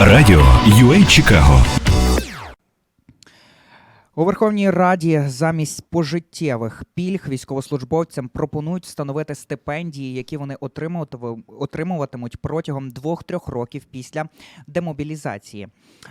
Радіо UA Чикаго У Верховній Раді замість пожиттєвих пільг військовослужбовцям пропонують встановити стипендії, які вони отримуватимуть протягом двох-трьох років після демобілізації.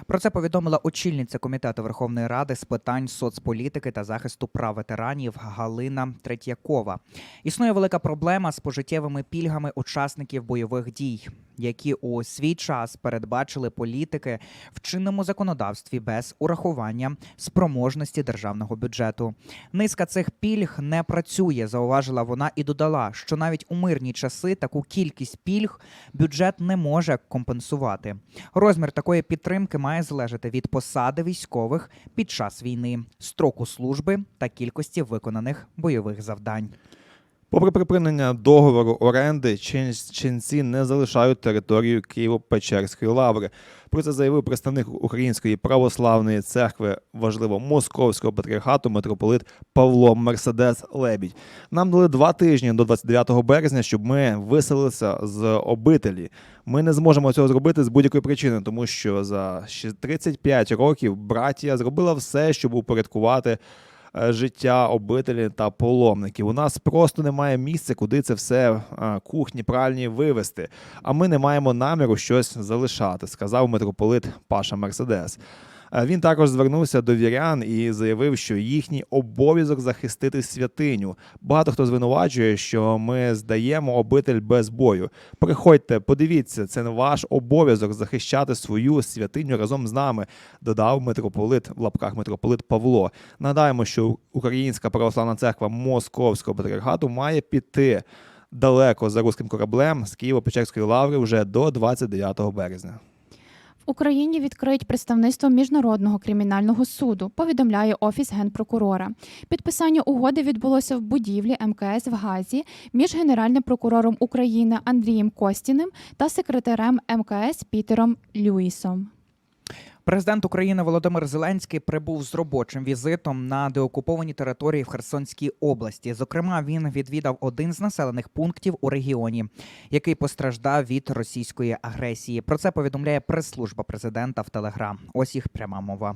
Про це повідомила очільниця комітету Верховної Ради з питань соцполітики та захисту прав ветеранів Галина Третьякова. Існує велика проблема з пожиттєвими пільгами учасників бойових дій, які у свій час передбачили політики в чинному законодавстві без урахування спроможності державного бюджету. Низка цих пільг не працює, зауважила вона і додала, що навіть у мирні часи таку кількість пільг бюджет не може компенсувати. Розмір такої підтримки має залежати від посади військових під час війни, строку служби та кількості виконаних бойових завдань. Попри припинення договору оренди, ченці не залишають територію Києво-Печерської лаври. Про це заявив представник Української православної церкви, важливо московського патріархату, митрополит Павло Мерседес Лебідь. Нам дали два тижні до 29 березня, щоб ми виселилися з обителі. Ми не зможемо цього зробити з будь-якої причини, тому що за ще 35 років братія зробила все, щоб упорядкувати життя обителі та паломників. У нас просто немає місця, куди це все е, кухні, пральні вивезти. А ми не маємо наміру щось залишати, сказав митрополит Паша Мерседес. Він також звернувся до вірян і заявив, що їхній обов'язок захистити святиню. Багато хто звинувачує, що ми здаємо обитель без бою. Приходьте, подивіться, це не ваш обов'язок захищати свою святиню разом з нами, додав митрополит в лапках митрополит Павло. Нагадаємо, що Українська православна церква Московського патріархату має піти далеко за руським кораблем з Києво-Печерської лаври вже до 29 березня. Україні відкриють представництво міжнародного кримінального суду. Повідомляє офіс генпрокурора. Підписання угоди відбулося в будівлі МКС в Газі між генеральним прокурором України Андрієм Костіним та секретарем МКС Пітером Люїсом. Президент України Володимир Зеленський прибув з робочим візитом на деокуповані території в Херсонській області. Зокрема, він відвідав один з населених пунктів у регіоні, який постраждав від російської агресії. Про це повідомляє прес-служба президента в Телеграм. Ось їх пряма мова.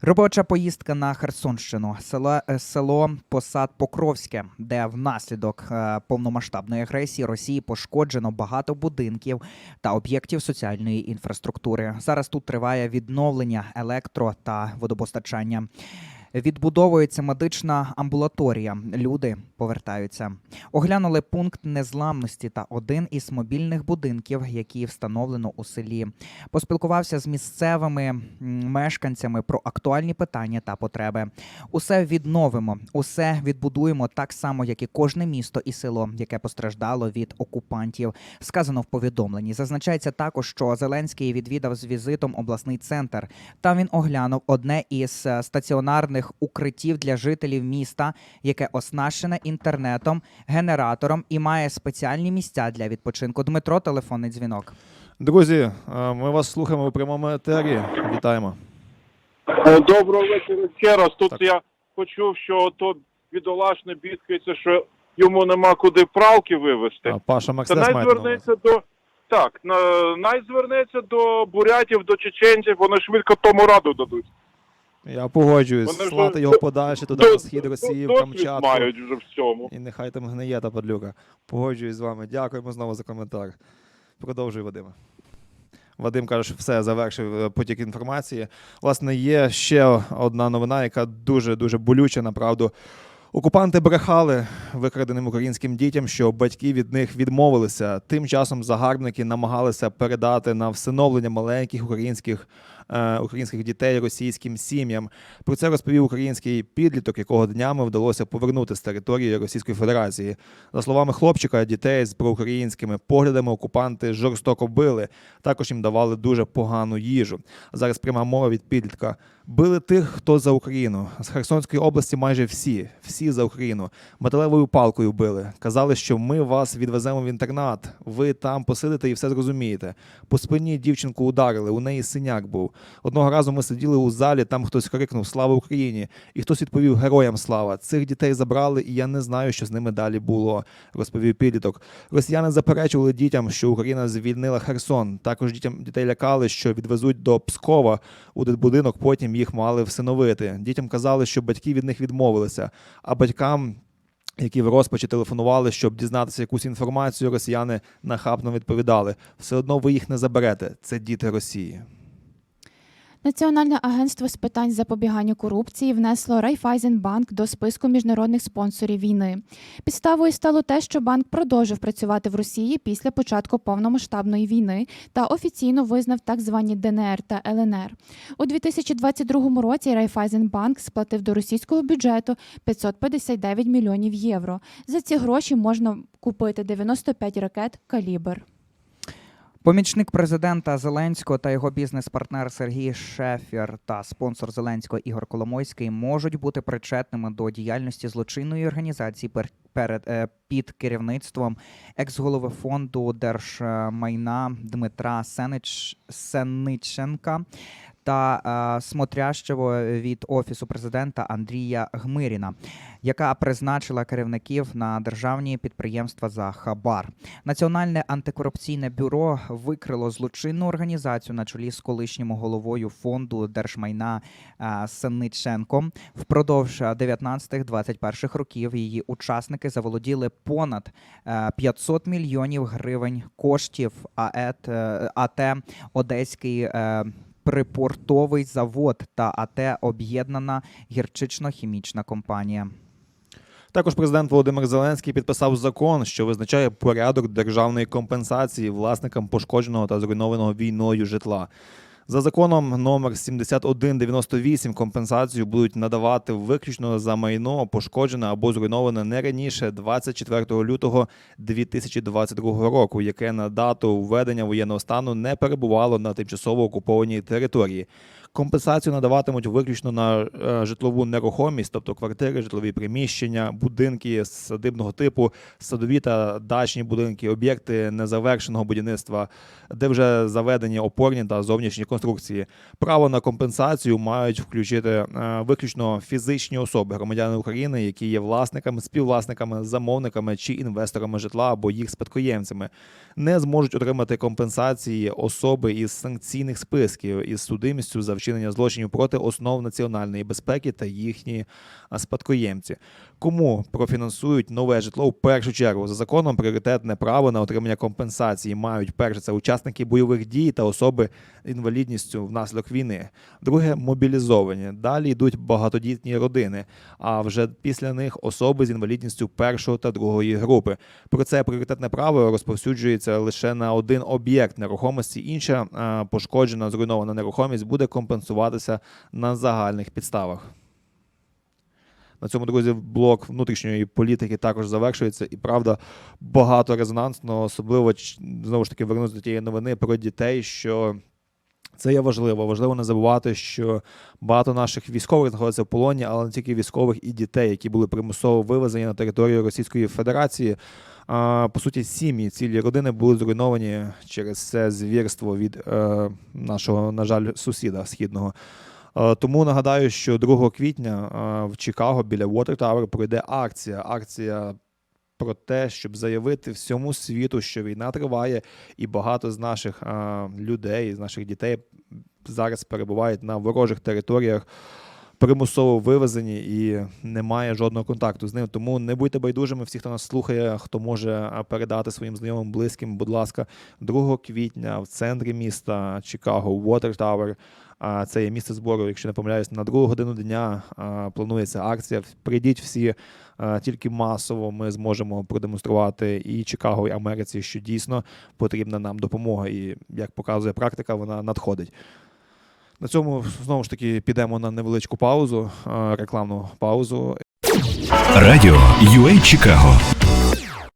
Робоча поїздка на Херсонщину, село, е, село Посад Покровське, де внаслідок е, повномасштабної агресії Росії пошкоджено багато будинків та об'єктів соціальної інфраструктури. Зараз тут триває відновлення електро та водопостачання. Відбудовується медична амбулаторія. Люди повертаються. Оглянули пункт незламності та один із мобільних будинків, які встановлено у селі. Поспілкувався з місцевими мешканцями про актуальні питання та потреби. Усе відновимо, усе відбудуємо так само, як і кожне місто і село, яке постраждало від окупантів. Сказано в повідомленні. Зазначається також, що Зеленський відвідав з візитом обласний центр. Там він оглянув одне із е, стаціонарних укриттів для жителів міста, яке оснащене інтернетом, генератором і має спеціальні місця для відпочинку. Дмитро, телефонний дзвінок. Друзі, е, ми вас слухаємо у прямому етері. Вітаємо. Е, Доброго вечора ще раз. Тут Так. я почув, що то бідолашне бідкається, що йому нема куди пралки вивезти. А, Паша увазі. звернеться до так, на, най звернеться до бурятів, до чеченців, вони швидко тому раду дадуть. Я погоджуюсь. Вони вже Слати його подальше туди До- на схід Росії, в досвід Камчатку. мають вже в цьому. І нехай там гниє та падлюка. Погоджуюсь з вами. Дякуємо знову за коментар. Продовжуй, Вадиме. Вадим каже, що все завершив е, потік інформації. Власне, є ще одна новина, яка дуже дуже болюча, направду. Окупанти брехали викраденим українським дітям, що батьки від них відмовилися. Тим часом загарбники намагалися передати на всиновлення маленьких українських, українських дітей російським сім'ям. Про це розповів український підліток, якого днями вдалося повернути з території Російської Федерації. За словами хлопчика, дітей з проукраїнськими поглядами окупанти жорстоко били. Також їм давали дуже погану їжу. Зараз пряма мова від підлітка. Били тих, хто за Україну. З Херсонської області майже всі, всі за Україну. Металевою палкою били. Казали, що ми вас відвеземо в інтернат. Ви там посидите і все зрозумієте. По спині дівчинку ударили, у неї синяк був. Одного разу ми сиділи у залі, там хтось крикнув Слава Україні! І хтось відповів Героям слава! Цих дітей забрали, і я не знаю, що з ними далі було, розповів підліток. Росіяни заперечували дітям, що Україна звільнила Херсон. Також дітям дітей лякали, що відвезуть до Пскова у дитбудинок, потім їх мали всиновити. Дітям казали, що батьки від них відмовилися, а батькам. Які в розпачі телефонували, щоб дізнатися якусь інформацію, росіяни нахабно відповідали: все одно ви їх не заберете. Це діти Росії. Національне агентство з питань запобігання корупції внесло Райфайзенбанк до списку міжнародних спонсорів війни. Підставою стало те, що банк продовжив працювати в Росії після початку повномасштабної війни та офіційно визнав так звані ДНР та ЛНР. У 2022 році Райфайзенбанк сплатив до російського бюджету 559 мільйонів євро. За ці гроші можна купити 95 ракет «Калібр». Помічник президента Зеленського та його бізнес-партнер Сергій Шефер та спонсор Зеленського Ігор Коломойський можуть бути причетними до діяльності злочинної організації пер- перед е, під керівництвом екс-голови фонду держмайна Дмитра Сенич Сенниченка та е, смотрящого від офісу президента Андрія Гмиріна, яка призначила керівників на державні підприємства за хабар. Національне антикорупційне бюро викрило злочинну організацію на чолі з колишнім головою фонду держмайна е, Сенниченком. Впродовж 19-21 років її учасники заволоділи понад е, 500 мільйонів гривень коштів АЕТ, е, АТ Одеський. Припортовий завод та АТ Об'єднана гірчично-хімічна компанія. Також президент Володимир Зеленський підписав закон, що визначає порядок державної компенсації власникам пошкодженого та зруйнованого війною житла. За законом номер 7198 компенсацію будуть надавати виключно за майно пошкоджене або зруйноване не раніше 24 лютого 2022 року, яке на дату введення воєнного стану не перебувало на тимчасово окупованій території. Компенсацію надаватимуть виключно на е, житлову нерухомість, тобто квартири, житлові приміщення, будинки садибного типу, садові та дачні будинки, об'єкти незавершеного будівництва, де вже заведені опорні та зовнішні конструкції. Право на компенсацію мають включити е, виключно фізичні особи, громадяни України, які є власниками, співвласниками, замовниками чи інвесторами житла або їх спадкоємцями. Не зможуть отримати компенсації особи із санкційних списків із судимістю за вчинення злочинів проти основ національної безпеки та їхні спадкоємці. Кому профінансують нове житло в першу чергу за законом пріоритетне право на отримання компенсації мають перше це учасники бойових дій та особи з інвалідністю внаслідок війни. Друге мобілізовані. Далі йдуть багатодітні родини. А вже після них особи з інвалідністю першої та другої групи. Про це пріоритетне право розповсюджується лише на один об'єкт нерухомості. Інша пошкоджена зруйнована нерухомість буде компенсуватися на загальних підставах. На цьому, друзі, блок внутрішньої політики також завершується. І правда, багато резонансно, особливо знову ж таки вернусь до тієї новини про дітей, що це є важливо. Важливо не забувати, що багато наших військових знаходяться в полоні, але не тільки військових і дітей, які були примусово вивезені на територію Російської Федерації. А, по суті, сім'ї, цілі родини були зруйновані через це звірство від е, нашого, на жаль, сусіда східного. Е, Тому нагадаю, що 2 квітня е, в Чикаго біля Water Tower пройде акція. Акція про те, щоб заявити всьому світу, що війна триває, і багато з наших а, людей, з наших дітей зараз перебувають на ворожих територіях. Примусово вивезені і немає жодного контакту з ним. Тому не будьте байдужими. Всі, хто нас слухає, хто може передати своїм знайомим, близьким, будь ласка, 2 квітня в центрі міста Чикаго, Water Tower. А це є місце збору, якщо не помиляюсь, на другу годину дня планується акція. Прийдіть всі тільки масово. Ми зможемо продемонструвати і Чикаго, і Америці, що дійсно потрібна нам допомога. І як показує практика, вона надходить. На цьому знову ж таки підемо на невеличку паузу, рекламну паузу. Радіо UA Чикаго